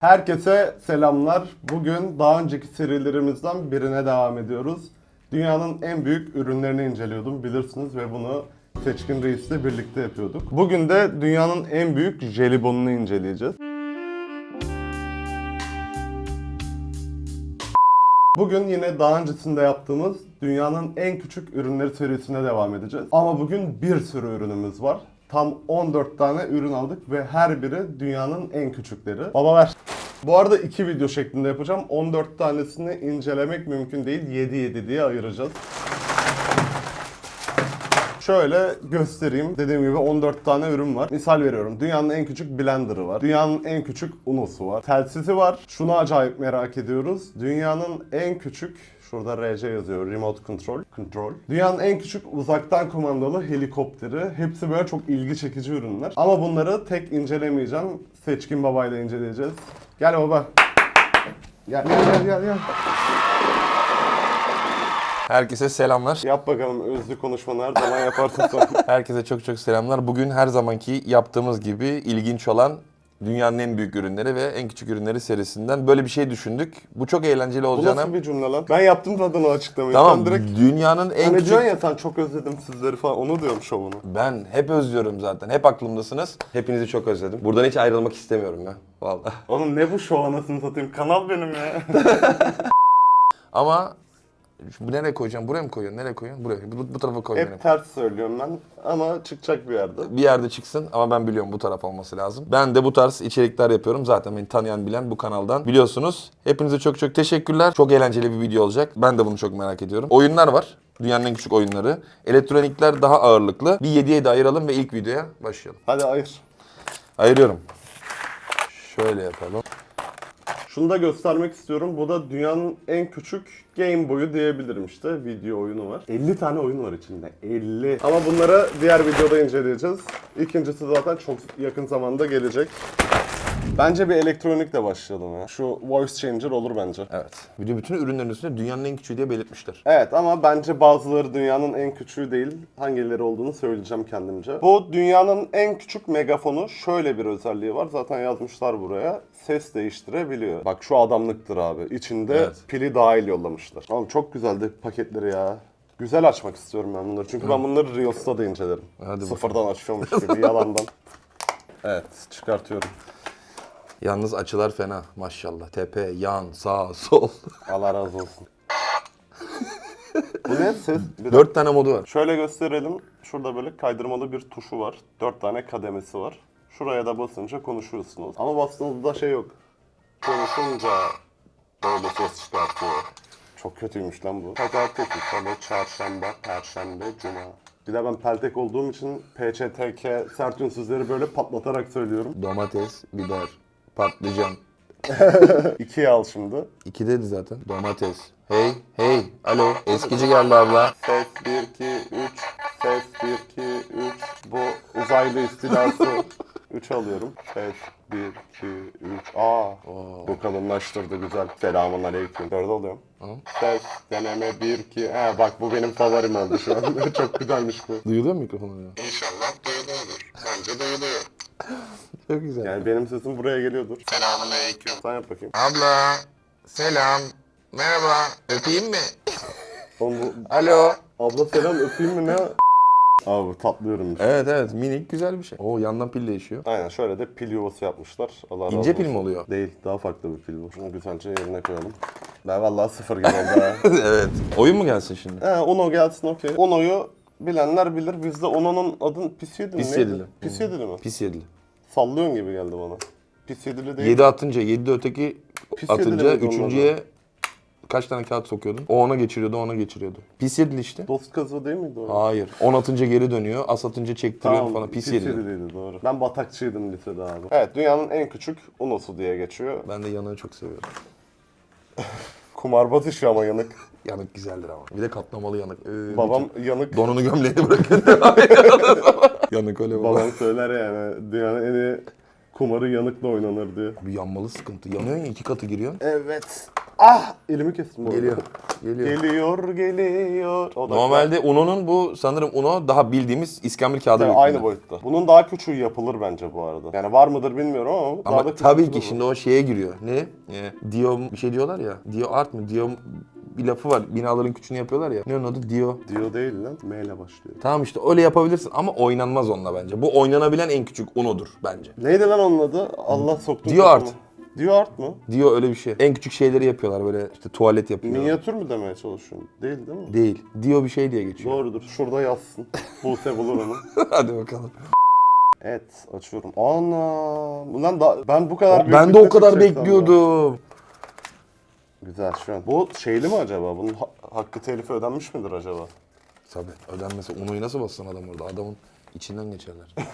Herkese selamlar. Bugün daha önceki serilerimizden birine devam ediyoruz. Dünyanın en büyük ürünlerini inceliyordum bilirsiniz ve bunu Seçkin Reis'le birlikte yapıyorduk. Bugün de dünyanın en büyük jelibonunu inceleyeceğiz. Bugün yine daha öncesinde yaptığımız dünyanın en küçük ürünleri serisine devam edeceğiz. Ama bugün bir sürü ürünümüz var. Tam 14 tane ürün aldık ve her biri dünyanın en küçükleri. Baba ver. Bu arada iki video şeklinde yapacağım. 14 tanesini incelemek mümkün değil. 7-7 diye ayıracağız. Şöyle göstereyim. Dediğim gibi 14 tane ürün var. Misal veriyorum. Dünyanın en küçük blenderı var. Dünyanın en küçük unosu var. Telsizi var. Şunu acayip merak ediyoruz. Dünyanın en küçük Şurada RC yazıyor. Remote Control. Control. Dünyanın en küçük uzaktan kumandalı helikopteri. Hepsi böyle çok ilgi çekici ürünler. Ama bunları tek incelemeyeceğim. Seçkin babayla inceleyeceğiz. Gel baba. Gel gel gel gel. gel. Herkese selamlar. Yap bakalım özlü konuşmanı her zaman yaparsın sen. Herkese çok çok selamlar. Bugün her zamanki yaptığımız gibi ilginç olan dünyanın en büyük ürünleri ve en küçük ürünleri serisinden böyle bir şey düşündük. Bu çok eğlenceli Bu olacağına. nasıl bir cümle lan? Ben yaptım tadını açıklamayı. Tamam. Sen direkt Dünyanın en Hani küçük diyorsun ya sen çok özledim sizleri falan onu diyorum şovunu. Ben hep özlüyorum zaten. Hep aklımdasınız. Hepinizi çok özledim. Buradan hiç ayrılmak istemiyorum ya. Vallahi. Oğlum ne bu şov anasını satayım kanal benim ya. Ama bu nereye koyacağım? Buraya mı koyuyorsun? Nereye koyuyorsun? Buraya. Bu, bu tarafa koy benim. Hep ters söylüyorum ben ama çıkacak bir yerde. bir yerde çıksın ama ben biliyorum bu taraf olması lazım. Ben de bu tarz içerikler yapıyorum. Zaten beni tanıyan bilen bu kanaldan biliyorsunuz. Hepinize çok çok teşekkürler. Çok eğlenceli bir video olacak. Ben de bunu çok merak ediyorum. Oyunlar var. Dünyanın en küçük oyunları. Elektronikler daha ağırlıklı. Bir 7'ye de ayıralım ve ilk videoya başlayalım. Hadi ayır. Ayırıyorum. Şöyle yapalım. Şunu da göstermek istiyorum. Bu da dünyanın en küçük Game Boy'u diyebilirim işte. Video oyunu var. 50 tane oyun var içinde. 50. Ama bunları diğer videoda inceleyeceğiz. İkincisi zaten çok yakın zamanda gelecek. Bence bir elektronikle başlayalım ya. Şu voice changer olur bence. Evet. Video bütün ürünlerin üstünde dünyanın en küçüğü diye belirtmişler. Evet ama bence bazıları dünyanın en küçüğü değil. Hangileri olduğunu söyleyeceğim kendimce. Bu dünyanın en küçük megafonu şöyle bir özelliği var. Zaten yazmışlar buraya. Ses değiştirebiliyor. Bak şu adamlıktır abi. İçinde Evet. pili dahil yollamışlar. Oğlum çok güzeldi paketleri ya. Güzel açmak istiyorum ben bunları. Çünkü ben bunları Reels'ta da incelerim. Hadi Sıfırdan açıyormuş gibi yalandan. Evet çıkartıyorum. Yalnız açılar fena maşallah. Tepe, yan, sağ, sol. Allah razı olsun. Bu ne ses? Bir Dört tane modu var. Şöyle gösterelim. Şurada böyle kaydırmalı bir tuşu var. Dört tane kademesi var. Şuraya da basınca konuşuyorsunuz. Ama bastığınızda şey yok. Konuşunca böyle ses çıkartıyor. Çok kötüymüş lan bu. Pazartesi, salı, çarşamba, perşembe, cuma. Bir de ben peltek olduğum için PÇTK sert ünsüzleri böyle patlatarak söylüyorum. Domates, biber, patlıcan. İkiye al şimdi. İki dedi zaten. Domates. Hey, hey, alo. Eskici geldi abla. Ses 1, 2, 3. Ses 1, 2, 3. Bu uzaylı istilası. 3 alıyorum. Ses 1, 2, 3. Aa. Bu kalınlaştırdı güzel. Selamun aleyküm. 4 alıyorum. Ses deneme 1, 2. He bak bu benim favorim oldu şu an. Çok güzelmiş bu. Duyuluyor mu mikrofonu ya? İnşallah duyuluyordur. Bence duyuluyor. Çok güzel. Yani benim sesim buraya geliyordur. Selamun aleyküm. Sen yap bakayım. Abla, selam. Merhaba. Öpeyim mi? Oğlum bu... Alo. Abla selam öpeyim mi ne? Abi tatlıyorum. Evet evet minik güzel bir şey. Oo yandan pil değişiyor. Aynen şöyle de pil yuvası yapmışlar. Allah razı İnce pil olsun. mi oluyor? Değil, daha farklı bir pil bu. Şunu güzelce yerine koyalım. Ben vallahi sıfır gibi oldu ha. evet. Oyun mu gelsin şimdi? He, Uno gelsin okey. Uno'yu bilenler bilir. Bizde Uno'nun adın pis yedili mi? Pis yedili. Pis yedili mi? Pis yedili. Sallıyorsun gibi geldi bana. Pis yedili değil. 7 atınca 7 öteki Pis atınca yedili onun üçüncüye kaç tane kağıt sokuyordun? O ona geçiriyordu, ona geçiriyordu. Pis yedili işte. Dost kazı değil miydi o? Hayır. 10 atınca geri dönüyor, as atınca çektiriyor falan. Pis, yedili. yediliydi doğru. Ben batakçıydım lisede abi. Evet dünyanın en küçük Uno'su diye geçiyor. Ben de yanığı çok seviyorum. Kumarbaz işi ama yanık. Yanık güzeldir ama. Bir de katlamalı yanık. Ee, Babam yanık. Donunu gömleğini bırakın. yanık öyle baba. Babam söyler yani dünyanın en iyi kumarı yanıkla oynanır diye. Bir yanmalı sıkıntı. Yanıyorsun ya iki katı giriyorsun. Evet. Ah! Elimi kestim. bu arada. Geliyor. Geliyor. Geliyor, geliyor. O da Normalde Uno'nun bu sanırım Uno daha bildiğimiz iskambil kağıdı büyüklüğünde. aynı boyutta. Bunun daha küçüğü yapılır bence bu arada. Yani var mıdır bilmiyorum ama, daha da Ama tabii ki bu. şimdi o şeye giriyor. Ne? Ee, Dio bir şey diyorlar ya. Dio art mı? Dio bir lafı var. Binaların küçüğünü yapıyorlar ya. Ne onun adı? Dio. Dio değil lan. M ile başlıyor. Tamam işte öyle yapabilirsin ama oynanmaz onunla bence. Bu oynanabilen en küçük Uno'dur bence. Neydi lan onun adı? Allah soktu. Dio Art. Dio Art mı? Dio öyle bir şey. En küçük şeyleri yapıyorlar böyle işte tuvalet yapıyorlar. Minyatür mü demeye çalışıyorsun? Değil değil mi? Değil. Dio bir şey diye geçiyor. Doğrudur. Şurada yazsın. Buse bulur onu. Hadi bakalım. Evet açıyorum. Ana. Bundan da ben bu kadar Ben de o kadar bekliyordum. Güzel şu an. Bu şeyli mi acaba? Bunun ha- hakkı telifi ödenmiş midir acaba? Tabii ödenmese Uno'yu nasıl bassın adam orada? Adamın içinden geçerler.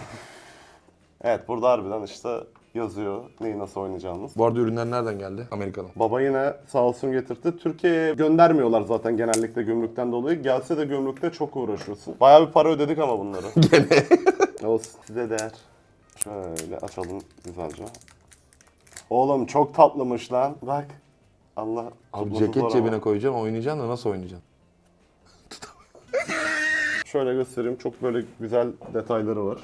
Evet burada harbiden işte yazıyor neyi nasıl oynayacağımız. Bu arada ürünler nereden geldi? Amerika'dan. Baba yine sağ olsun getirdi. Türkiye'ye göndermiyorlar zaten genellikle gümrükten dolayı. Gelse de gümrükte çok uğraşıyorsun. Bayağı bir para ödedik ama bunları. Gene. Olsun size değer. Şöyle açalım güzelce. Oğlum çok tatlımış lan. Bak. Allah. Abi ceket cebine ama. koyacaksın oynayacaksın da nasıl oynayacaksın? Şöyle göstereyim. Çok böyle güzel detayları var.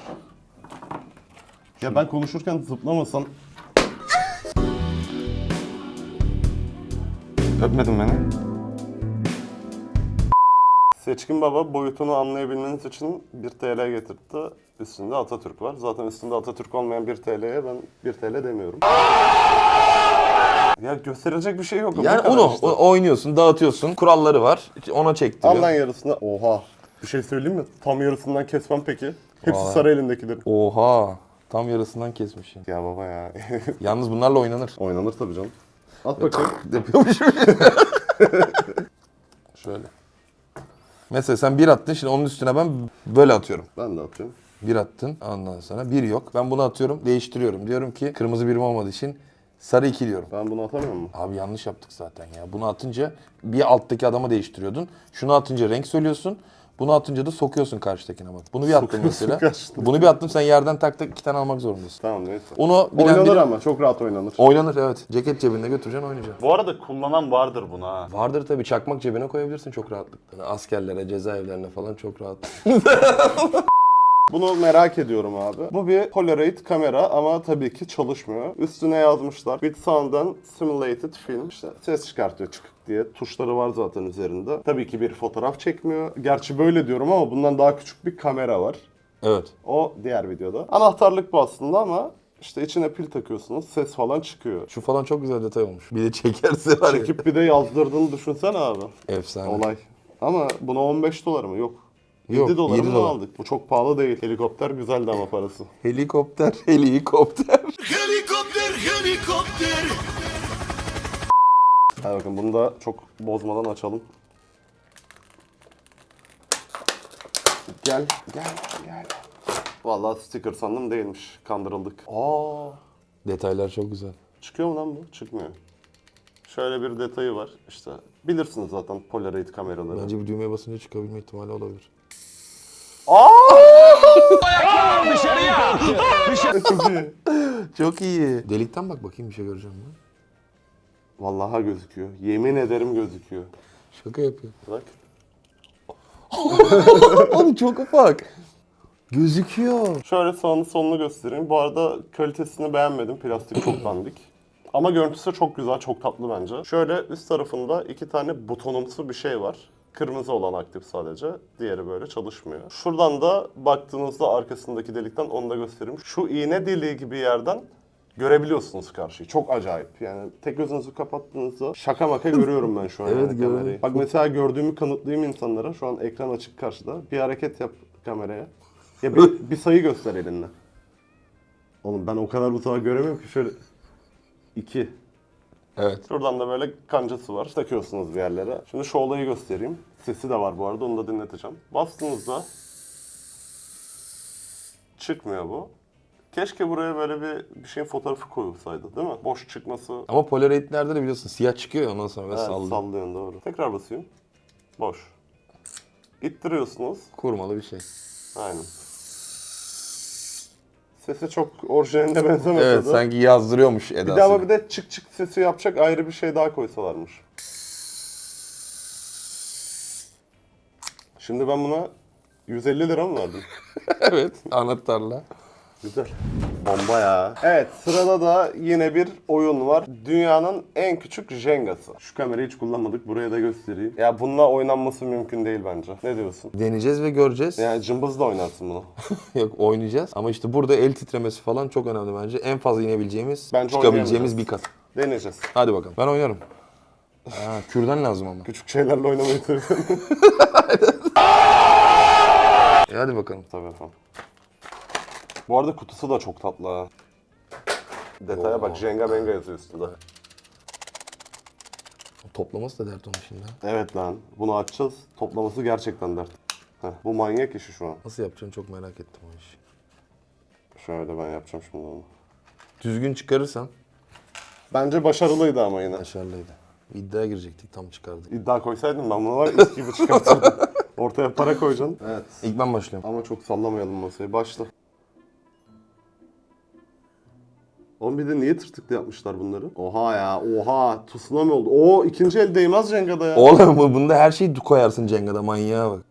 Ya ben konuşurken zıplamasan... Öpmedin beni. Seçkin Baba boyutunu anlayabilmeniz için 1 TL getirtti. Üstünde Atatürk var. Zaten üstünde Atatürk olmayan 1 TL'ye ben 1 TL demiyorum. Ya gösterilecek bir şey yok. Bu Yani kadar Uno işte. oynuyorsun, dağıtıyorsun. Kuralları var. Ona çektiriyor. Al lan yarısını. Oha. Bir şey söyleyeyim mi? Tam yarısından kesmem peki. Hepsi Vay. sarı elindekilerin. Oha. Tam yarısından kesmişsin. Ya baba ya. Yalnız bunlarla oynanır. Oynanır tabii canım. At bakayım. Yapıyormuşum. Şöyle. Mesela sen bir attın şimdi onun üstüne ben böyle atıyorum. Ben de atıyorum. Bir attın ondan sonra bir yok. Ben bunu atıyorum değiştiriyorum. Diyorum ki kırmızı birim olmadığı için sarı iki diyorum. Ben bunu atamıyor muyum? Abi yanlış yaptık zaten ya. Bunu atınca bir alttaki adama değiştiriyordun. Şunu atınca renk söylüyorsun. Bunu atınca da sokuyorsun karşıdakine bak. Bunu bir attım Sokuyorsun mesela. karşıdakine. Bunu bir attım sen yerden tak tak iki tane almak zorundasın. Tamam neyse. Onu bilen Oynanır biri- ama çok rahat oynanır. Oynanır evet. Ceket cebinde götüreceksin oynayacaksın. Bu arada kullanan vardır buna ha. Vardır tabii çakmak cebine koyabilirsin çok rahatlıkla. Yani askerlere, cezaevlerine falan çok rahat. Bunu merak ediyorum abi. Bu bir Polaroid kamera ama tabii ki çalışmıyor. Üstüne yazmışlar. With sound and simulated film. İşte ses çıkartıyor çıkık diye. Tuşları var zaten üzerinde. Tabii ki bir fotoğraf çekmiyor. Gerçi böyle diyorum ama bundan daha küçük bir kamera var. Evet. O diğer videoda. Anahtarlık bu aslında ama işte içine pil takıyorsunuz. Ses falan çıkıyor. Şu falan çok güzel detay olmuş. Bir de çekerse var ya. Çekip bir de yazdırdığını düşünsene abi. Efsane. Olay. Ama buna 15 dolar mı? Yok. 7 Yok, dolara 7 mı dolar. aldık? Bu çok pahalı değil. Helikopter güzeldi ama parası. Helikopter, helikopter. Helikopter, helikopter. Hadi bakın bunu da çok bozmadan açalım. Gel, gel, gel. Vallahi sticker sandım değilmiş. Kandırıldık. Aa, Detaylar çok güzel. çıkıyor mu lan bu? Çıkmıyor. Şöyle bir detayı var. İşte bilirsiniz zaten Polaroid kameraları. Bence bir düğmeye basınca çıkabilme ihtimali olabilir. Çok iyi. Çok iyi. Delikten bak bakayım bir şey göreceğim ben. Vallahi gözüküyor. Yemin ederim gözüküyor. Şaka yapıyor. Bak. Oğlum çok ufak. Gözüküyor. Şöyle sağını solunu göstereyim. Bu arada kalitesini beğenmedim. Plastik çok dandik. Ama görüntüsü çok güzel, çok tatlı bence. Şöyle üst tarafında iki tane butonumsu bir şey var. Kırmızı olan aktif sadece. Diğeri böyle çalışmıyor. Şuradan da baktığınızda arkasındaki delikten onu da göstereyim. Şu iğne deliği gibi yerden görebiliyorsunuz karşıyı. Çok acayip. Yani tek gözünüzü kapattığınızda şaka maka görüyorum ben şu an. Evet, yani kamerayı. Bak mesela gördüğümü kanıtlayayım insanlara. Şu an ekran açık karşıda. Bir hareket yap kameraya. Ya bir, bir sayı göster elinle. Oğlum ben o kadar uzağa göremiyorum ki şöyle. İki. Evet. Şuradan da böyle kancası var. Takıyorsunuz bir yerlere. Şimdi şu olayı göstereyim. Sesi de var bu arada onu da dinleteceğim. Bastığınızda çıkmıyor bu. Keşke buraya böyle bir, bir şeyin fotoğrafı koyulsaydı değil mi? Boş çıkması Ama Polaroid'lerde de biliyorsun siyah çıkıyor ya ondan sonra ve evet, sallıyor. sallıyorsun doğru. Tekrar basayım. Boş. İttiriyorsunuz. Kurmalı bir şey. Aynen. Sesi çok orijinaline benzemese Evet de. sanki yazdırıyormuş Bir edası. de ama bir de çık çık sesi yapacak ayrı bir şey daha koysalarmış. Şimdi ben buna 150 lira mı verdim? evet anahtarla. Güzel. Bomba ya. Evet sırada da yine bir oyun var. Dünyanın en küçük Jenga'sı. Şu kamerayı hiç kullanmadık. Buraya da göstereyim. Ya bununla oynanması mümkün değil bence. Ne diyorsun? Deneyeceğiz ve göreceğiz. Yani cımbızla oynarsın bunu. Yok oynayacağız. Ama işte burada el titremesi falan çok önemli bence. En fazla inebileceğimiz, Bence çıkabileceğimiz bir kat. Deneyeceğiz. Hadi bakalım. Ben oynarım. Ha, kürdan lazım ama. Küçük şeylerle oynamayı seviyorum. E hadi bakalım. Tabii efendim. Bu arada kutusu da çok tatlı ha. Detaya bak Jenga Benga yazıyor üstünde. Toplaması da dert onun şimdi. Evet lan bunu açacağız. Toplaması gerçekten dert. Heh, bu manyak işi şu an. Nasıl yapacağını çok merak ettim o işi. Şöyle ben yapacağım şimdi onu. Düzgün çıkarırsan Bence başarılıydı ama yine. başarılıydı. İddiaya girecektik tam çıkardık. İddia koysaydım ben bunu var ya gibi çıkartırdım. Ortaya para koyacaksın. Evet. İlk ben başlıyorum. Ama çok sallamayalım masayı. Başla. Oğlum bir de niye tırtıklı yapmışlar bunları? Oha ya oha. Tsunami oldu. Oo ikinci el değmez Jenga'da ya. Oğlum bu- bunda her şeyi koyarsın Cenga'da manyağa bak.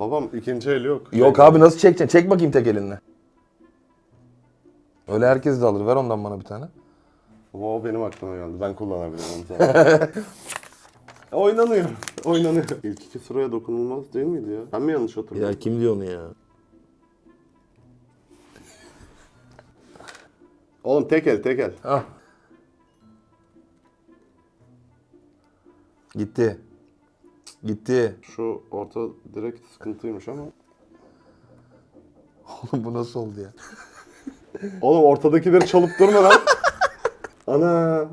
Babam ikinci el yok. Yok abi nasıl çekeceksin? Çek bakayım tek elinle. Öyle herkes de alır. Ver ondan bana bir tane. O benim aklıma geldi. Ben kullanabilirim onu zaten. Oynanıyor. Oynanıyor. İlk iki sıraya dokunulmaz değil miydi ya? Ben mi yanlış hatırlıyorum? Ya kim diyor onu ya? Oğlum tek el tek el. Ah. Gitti. Gitti. Şu orta direkt sıkıntıymış ama. Oğlum bu nasıl oldu ya? Oğlum ortadakileri çalıp durma lan. Ana.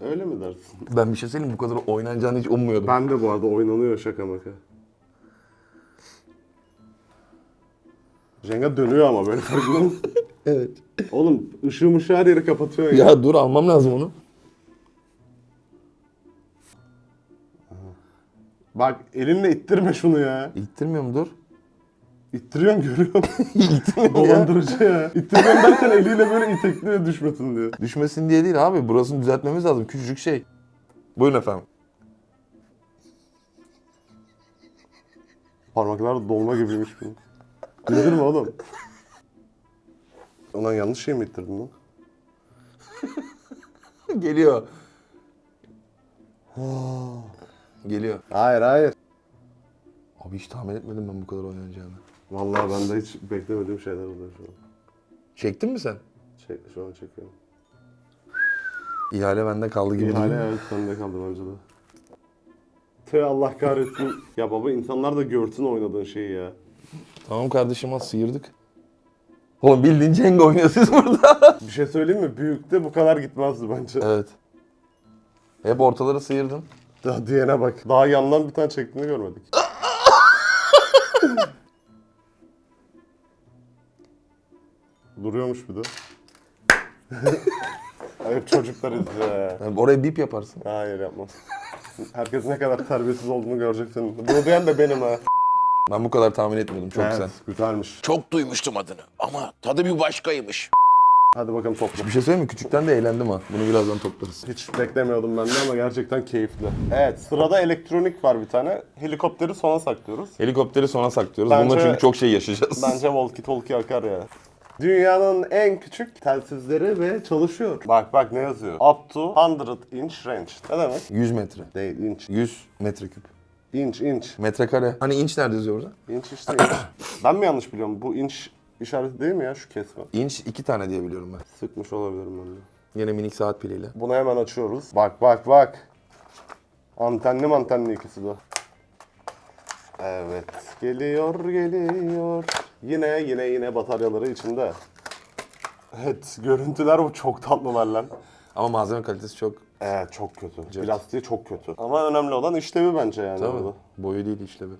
Öyle mi dersin? Ben bir şey söyleyeyim mi? bu kadar oynanacağını hiç ummuyordum. Ben de bu arada oynanıyor şaka maka. Jenga dönüyor ama böyle farkında mısın? Evet. Oğlum ışığı mışığı her yeri kapatıyor ya. Ya dur almam lazım onu. Bak elinle ittirme şunu ya. İttirmiyorum dur. İttiriyorsun görüyorum. İttirmiyorum ya. Dolandırıcı ya. İttiriyorum derken eliyle böyle itekliyor düşmesin diye. Düşmesin diye değil abi. Burasını düzeltmemiz lazım. Küçücük şey. Buyurun efendim. Parmaklar dolma gibiymiş İndirme oğlum. Ulan yanlış şey mi ittirdin lan? Geliyor. Geliyor. Hayır hayır. Abi hiç tahmin etmedim ben bu kadar oynanacağını. Vallahi ben de hiç beklemediğim şeyler oluyor şu an. Çektin mi sen? Çek, şu an çekiyorum. İhale bende kaldı gibi İhale duruyor. evet sende kaldı bence de. Tüh Allah kahretsin. ya baba insanlar da görsün oynadığın şeyi ya. Tamam kardeşim az sıyırdık. Oğlum bildiğin Cenga oynuyorsunuz burada. Bir şey söyleyeyim mi? Büyükte bu kadar gitmezdi bence. evet. Hep ortaları sıyırdın. Daha diyene bak. Daha yandan bir tane çektiğini görmedik. Duruyormuş bir de. Hep çocuklar izliyor ya. Yani oraya bip yaparsın. Hayır yapmaz. Herkes ne kadar terbiyesiz olduğunu göreceksin. Bunu diyen de benim ha. Ben bu kadar tahmin etmiyordum. Çok güzel. Güzelmiş. Çok duymuştum adını ama tadı bir başkaymış. Hadi bakalım topla. Bir şey söyleyeyim mi? Küçükten de eğlendim ha. Bunu birazdan toplarız. Hiç beklemiyordum ben de ama gerçekten keyifli. Evet sırada elektronik var bir tane. Helikopteri sona saklıyoruz. Helikopteri sona saklıyoruz. Bence- Bununla çünkü çok şey yaşayacağız. Bence walkie talkie akar ya. Dünyanın en küçük telsizleri ve çalışıyor. Bak bak ne yazıyor? Up to 100 inch range. Ne demek? 100 metre. Değil inç. 100 metreküp. İnç inç. Metrekare. Hani inç nerede yazıyor orada? İnç işte inç. ben mi yanlış biliyorum? Bu inç işareti değil mi ya şu kesme? İnç iki tane diye biliyorum ben. Sıkmış olabilirim ben de. Yine minik saat piliyle. Bunu hemen açıyoruz. Bak bak bak. Antenli mantenli ikisi de. Evet. Geliyor geliyor. Yine yine yine bataryaları içinde. Evet görüntüler bu çok tatlılar lan. Ama malzeme kalitesi çok Evet çok kötü. Plastiği çok kötü. Ama önemli olan işlevi bence yani. Tabii. Boyu değil işlevi.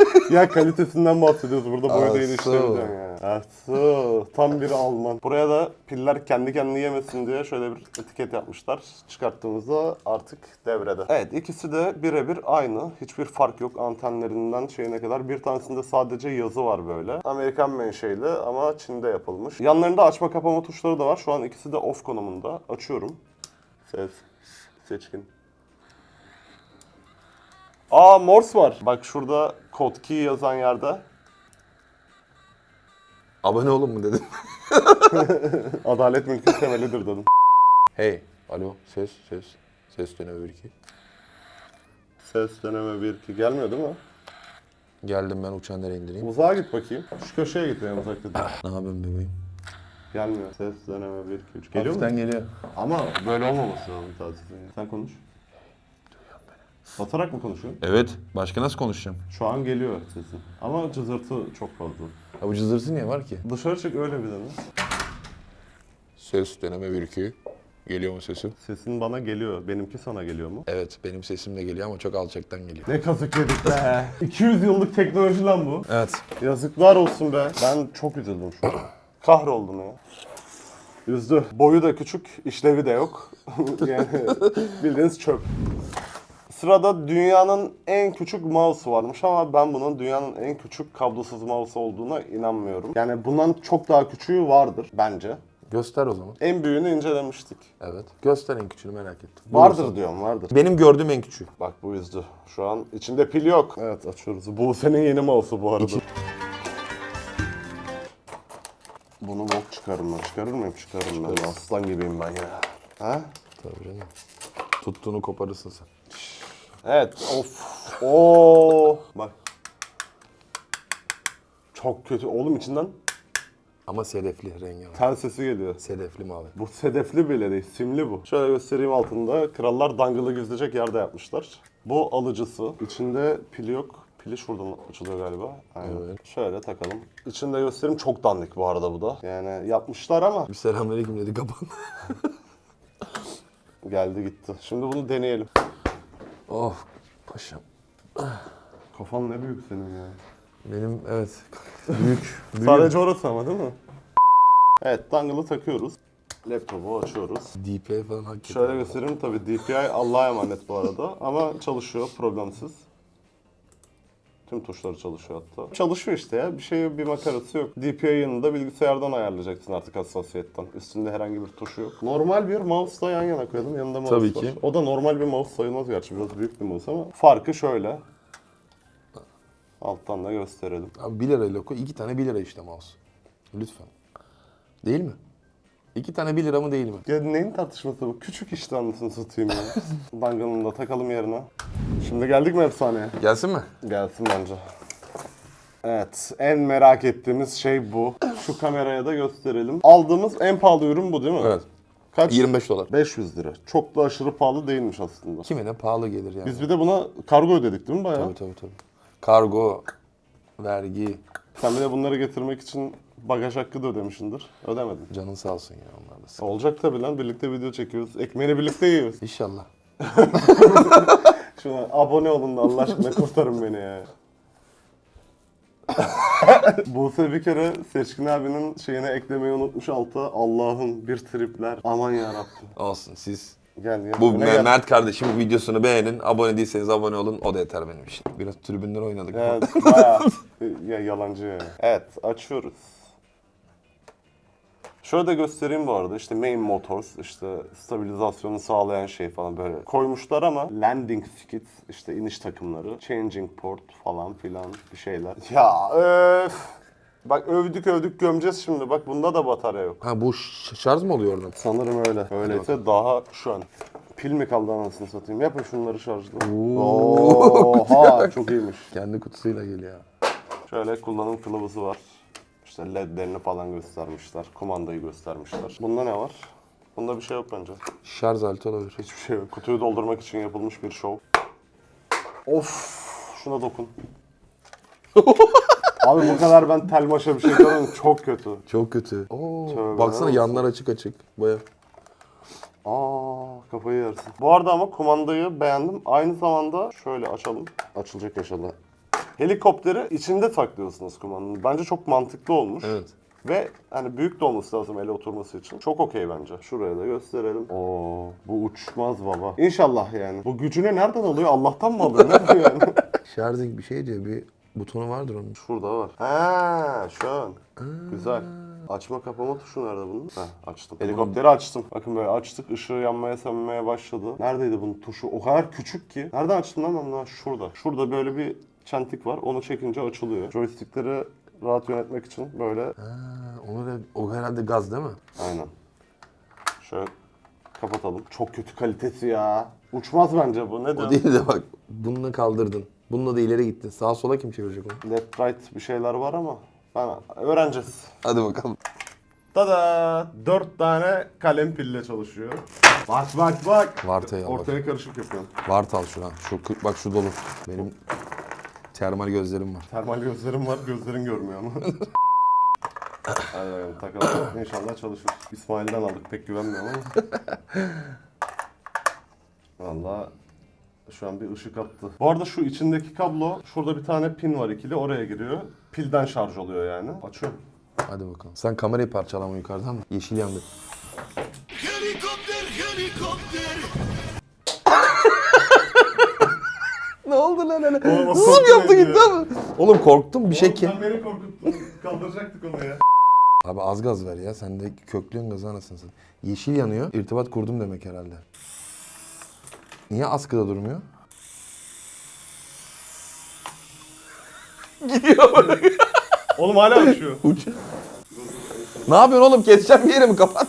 ya kalitesinden bahsediyoruz burada Asu. değiştireceğim ya. Asu. Tam bir Alman. Buraya da piller kendi kendini yemesin diye şöyle bir etiket yapmışlar. Çıkarttığımızda artık devrede. Evet ikisi de birebir aynı. Hiçbir fark yok antenlerinden şeyine kadar. Bir tanesinde sadece yazı var böyle. Amerikan menşeli ama Çin'de yapılmış. Yanlarında açma kapama tuşları da var. Şu an ikisi de off konumunda. Açıyorum. Ses. Seçkin. Aa Morse var. Bak şurada kod key yazan yerde. Abone olun mu dedim. Adalet mülkün temelidir dedim. hey. Alo. Ses. Ses. Ses deneme bir iki. Ses deneme 1 2 gelmiyor değil mi? Geldim ben uçağı nereye indireyim? Uzağa git bakayım. Şu köşeye git en uzakta. değil. Ne yapayım bebeğim? Gelmiyor. Ses deneme 1 2 3. Geliyor mu? Hafiften geliyor. Ama böyle olmaması lazım tatilde. Sen konuş. Batarak mı konuşuyorsun? Evet. Başka nasıl konuşacağım? Şu an geliyor sesin. Ama cızırtı çok fazla. Ha bu cızırtı niye var ki? Dışarı çık öyle bir dene. Ses deneme bir iki. Geliyor mu sesim? Sesin bana geliyor. Benimki sana geliyor mu? Evet benim sesim de geliyor ama çok alçaktan geliyor. Ne kazık yedik be. 200 yıllık teknoloji lan bu. Evet. Yazıklar olsun be. Ben çok üzüldüm şu an. Kahroldum ya. Üzdü. Boyu da küçük, işlevi de yok. yani bildiğiniz çöp. Sırada dünyanın en küçük mouse varmış ama ben bunun dünyanın en küçük kablosuz mouse olduğuna inanmıyorum. Yani bundan çok daha küçüğü vardır bence. Göster o zaman. En büyüğünü incelemiştik. Evet. Göster en küçüğünü merak ettim. Vardır diyorum, vardır. Benim gördüğüm en küçüğü. Bak bu üzdü. Şu an içinde pil yok. Evet açıyoruz. Bu senin yeni mouse'u bu arada. Bunu bok çıkarırım ben. Çıkarır mıyım? Çıkarırım ben. Aslan gibiyim ben ya. Ha? Tabii canım. Tuttuğunu koparırsın sen. Evet. Of. Oo. Bak. Çok kötü. Oğlum içinden Ama sedefli rengi var. tel sesi geliyor. Sedefli mavi. Bu sedefli bile değil, simli bu. Şöyle göstereyim altında. Krallar dangılı gizleyecek yerde yapmışlar. Bu alıcısı. İçinde pili yok. Pili şuradan açılıyor galiba. Aynen. Şöyle takalım. İçinde göstereyim çok dandik bu arada bu da. Yani yapmışlar ama Bir selamünaleyküm dedi kapan. geldi gitti. Şimdi bunu deneyelim. Oh paşam. Kafan ne büyük senin ya. Benim evet. Büyük. büyük. Sadece orası ama değil mi? Evet dangılı takıyoruz. Laptopu açıyoruz. DPI falan hak ediyor. Şöyle göstereyim tabii DPI Allah'a emanet bu arada ama çalışıyor problemsiz. Tüm tuşları çalışıyor hatta. Çalışıyor işte ya. Bir şey bir makarası yok. DPI'ını da bilgisayardan ayarlayacaksın artık hassasiyetten. Üstünde herhangi bir tuşu yok. Normal bir mouse'la yan yana koyalım. Yanında mouse Tabii var. ki. O da normal bir mouse sayılmaz gerçi. Biraz büyük bir mouse ama farkı şöyle. Alttan da gösterelim. Abi 1 lirayla koy. 2 tane 1 lira işte mouse. Lütfen. Değil mi? 2 tane 1 lira mı değil mi? Ya neyin tartışması bu? Küçük işte anasını satayım ya. Dangalını da takalım yerine. Şimdi geldik mi efsaneye? Gelsin mi? Gelsin bence. Evet, en merak ettiğimiz şey bu. Şu kameraya da gösterelim. Aldığımız en pahalı ürün bu değil mi? Evet. Kaç? 25 dolar. 500 lira. Çok da aşırı pahalı değilmiş aslında. Kime ne pahalı gelir yani. Biz bir de buna kargo ödedik değil mi bayağı? Tabii tabii tabii. Kargo, vergi, Sen bir de bunları getirmek için bagaj hakkı da ödemişsindir. Ödemedin. canın sağ olsun ya onlar da. Olacak tabii lan. Birlikte video çekiyoruz. Ekmeğini birlikte yiyoruz. İnşallah. Şuna abone olun da Allah aşkına kurtarın beni ya. Buse bir kere Seçkin abinin şeyine eklemeyi unutmuş alta. Allah'ım bir tripler. Aman yarabbim. Olsun siz. Gel gel. Bu Öne Me- gel. Mert kardeşimin videosunu beğenin. Abone değilseniz abone olun. O da yeter benim için. Biraz tribünden oynadık. Evet bayağı ya, yalancı ya. Evet açıyoruz. Şöyle de göstereyim bu arada işte main motors işte stabilizasyonu sağlayan şey falan böyle koymuşlar ama landing skids işte iniş takımları changing port falan filan bir şeyler. Ya öf. Bak övdük övdük gömeceğiz şimdi bak bunda da batarya yok. Ha bu ş- şarj mı oluyor oradan? Sanırım öyle. Öyleyse daha şu an. Pil mi kaldı anasını satayım? Yapın şunları şarjlı. Oha çok iyiymiş. Kendi kutusuyla geliyor. Şöyle kullanım kılavuzu var. İşte ledlerini falan göstermişler. Kumandayı göstermişler. Bunda ne var? Bunda bir şey yok bence. Şarj aleti olabilir. Hiçbir şey yok. Kutuyu doldurmak için yapılmış bir şov. Of! Şuna dokun. Abi bu kadar ben tel maşa bir şey görmedim. Çok kötü. Çok kötü. Oo, Tövbe baksana olsun. yanlar açık açık. Baya. Aa kafayı yersin. Bu arada ama kumandayı beğendim. Aynı zamanda şöyle açalım. Açılacak yaşalı. Helikopteri içinde saklıyorsunuz kumandanın. Bence çok mantıklı olmuş. Evet. Ve hani büyük de olması lazım ele oturması için. Çok okey bence. Şuraya da gösterelim. Oo, bu uçmaz baba. İnşallah yani. Bu gücünü nereden alıyor? Allah'tan mı alıyor? Ne yani? Şarjı bir şey diyor. Bir butonu vardır onun. Şurada var. Ha, şu an. Güzel. Açma kapama tuşu nerede bunun? Heh, açtım. Helikopteri açtım. Bakın böyle açtık. ışığı yanmaya sönmeye başladı. Neredeydi bunun tuşu? O kadar küçük ki. Nereden açtım lan ben bunu? Şurada. Şurada böyle bir çentik var. Onu çekince açılıyor. Joystickleri rahat yönetmek için böyle Ha, onu da, o herhalde gaz değil mi? Aynen. Şöyle kapatalım. Çok kötü kalitesi ya. Uçmaz bence bu. Ne O diyorsun? değil de bak bununla kaldırdın. Bununla da ileri gittin. Sağa sola kim çevirecek onu? Left right bir şeyler var ama ben öğreneceğiz. Hadi bakalım. Tada! Dört tane kalem pille çalışıyor. Bak bak bak. Vartaya bak. Ortaya karışık yapıyorum. Vart al şuna. Şu, kı- bak şu dolu. Benim termal gözlerim var. Termal gözlerim var, gözlerin görmüyor ama. Bakalım takalım. İnşallah çalışır. İsmail'den aldık pek güvenmiyorum ama. Valla şu an bir ışık attı. Bu arada şu içindeki kablo, şurada bir tane pin var ikili, oraya giriyor. Pilden şarj oluyor yani. Açıyorum. Hadi bakalım. Sen kamerayı parçalama yukarıdan mı? Yeşil yandı. Oldu lan o Zım korktu yaptı gitti ama. Oğlum korktum bir şey ki. Sen beni korkuttun. Kaldıracaktık onu ya. Abi az gaz ver ya. Sen de köklüyorsun gazı anasını satayım. Yeşil yanıyor. İrtibat kurdum demek herhalde. Niye askıda durmuyor? Gidiyor. Oğlum hala açıyor. Uç. ne yapıyorsun oğlum? Keseceğim bir yeri mi? Kapat.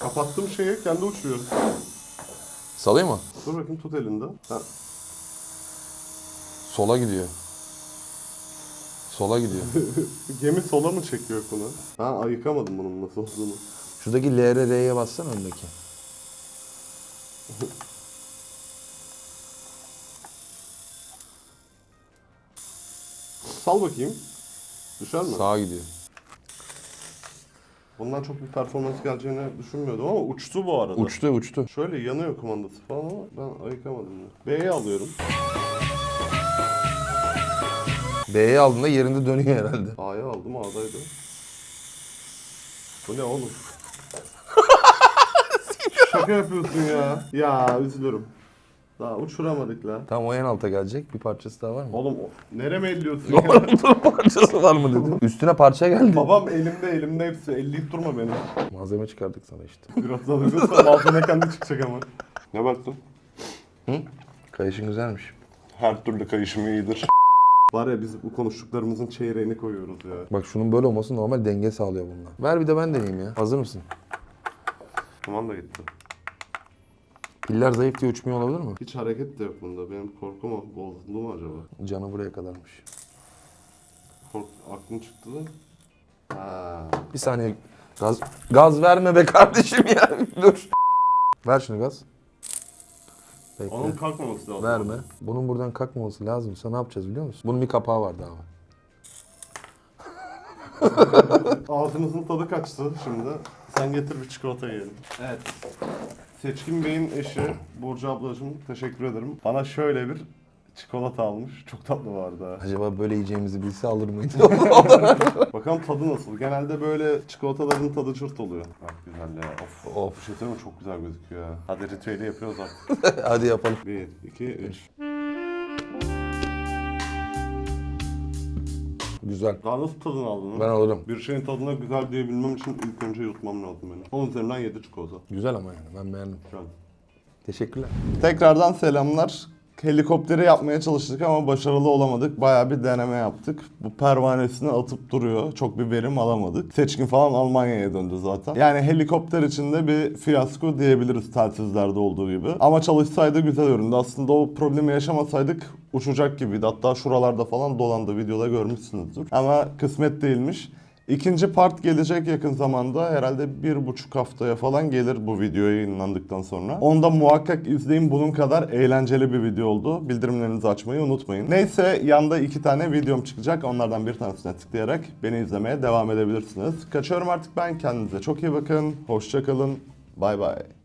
Kapattım şeyi, kendi uçuyor. Salayım mı? Dur bakayım tut elinde. Ha. Sola gidiyor. Sola gidiyor. Gemi sola mı çekiyor bunu? Ha ayıkamadım bunun nasıl olduğunu. Şuradaki LRR'ye bassana öndeki. Sal bakayım. Düşer mi? Sağa gidiyor. Bundan çok bir performans geleceğini düşünmüyordum ama uçtu bu arada. Uçtu uçtu. Şöyle yanıyor kumandası falan ama ben ayıkamadım. ya. B'ye alıyorum. B'ye aldığında yerinde dönüyor herhalde. A'ya aldım A'daydı. Bu ne oğlum? Şaka yapıyorsun ya. Ya üzülürüm. Daha uçuramadık la. Tam o en alta gelecek. Bir parçası daha var mı? Oğlum o- nereme elliyorsun ya? parçası var mı dedim. Üstüne parça geldi. Babam elimde elimde hepsi. Elleyip durma beni. Malzeme çıkardık sana işte. Biraz daha uygunsa malzeme kendi çıkacak ama. Ne baktın? Kayışın güzelmiş. Her türlü kayışım iyidir. Var ya biz bu konuştuklarımızın çeyreğini koyuyoruz ya. Bak şunun böyle olması normal denge sağlıyor bundan. Ver bir de ben deneyeyim ya. Hazır mısın? Tamam da gitti. Piller zayıf diye uçmuyor olabilir mi? Hiç hareket de yok bunda. Benim korkum o. Bozuldu mu acaba? Canı buraya kadarmış. Kork aklım çıktı da. Ha. Bir saniye. Gaz, gaz verme be kardeşim ya. Dur. Ver şunu gaz. Bekle. Onun kalkmaması lazım. Verme. Bunun buradan kalkmaması lazımsa ne yapacağız biliyor musun? Bunun bir kapağı var daha. Ağzımızın tadı kaçtı şimdi. Sen getir bir çikolata yiyelim. Evet. Seçkin Bey'in eşi Burcu ablacığım teşekkür ederim. Bana şöyle bir çikolata almış. Çok tatlı vardı ha. Acaba böyle yiyeceğimizi bilse alır mıydı? Bakalım tadı nasıl? Genelde böyle çikolataların tadı cırt oluyor. Bak güzel ya. Of. Of. Bir şey söyleyeyim mi? Çok güzel gözüküyor ya. Hadi ritüeli yapıyoruz artık. Hadi yapalım. 1, 2, 3. Güzel. Daha nasıl tadını aldın? Ben alırım. Bir şeyin tadına güzel diyebilmem için ilk önce yutmam lazım benim. Onun üzerinden 7 çikolata. Güzel ama yani ben beğendim. Güzel. Teşekkürler. Tekrardan selamlar. Helikopteri yapmaya çalıştık ama başarılı olamadık. Bayağı bir deneme yaptık. Bu pervanesini atıp duruyor. Çok bir verim alamadık. Seçkin falan Almanya'ya döndü zaten. Yani helikopter içinde bir fiyasko diyebiliriz telsizlerde olduğu gibi. Ama çalışsaydı güzel göründü. Aslında o problemi yaşamasaydık uçacak gibiydi. Hatta şuralarda falan dolandı. Videoda görmüşsünüzdür. Ama kısmet değilmiş. İkinci part gelecek yakın zamanda. Herhalde bir buçuk haftaya falan gelir bu video yayınlandıktan sonra. Onu da muhakkak izleyin. Bunun kadar eğlenceli bir video oldu. Bildirimlerinizi açmayı unutmayın. Neyse yanda iki tane videom çıkacak. Onlardan bir tanesine tıklayarak beni izlemeye devam edebilirsiniz. Kaçıyorum artık ben. Kendinize çok iyi bakın. Hoşçakalın. Bay bay.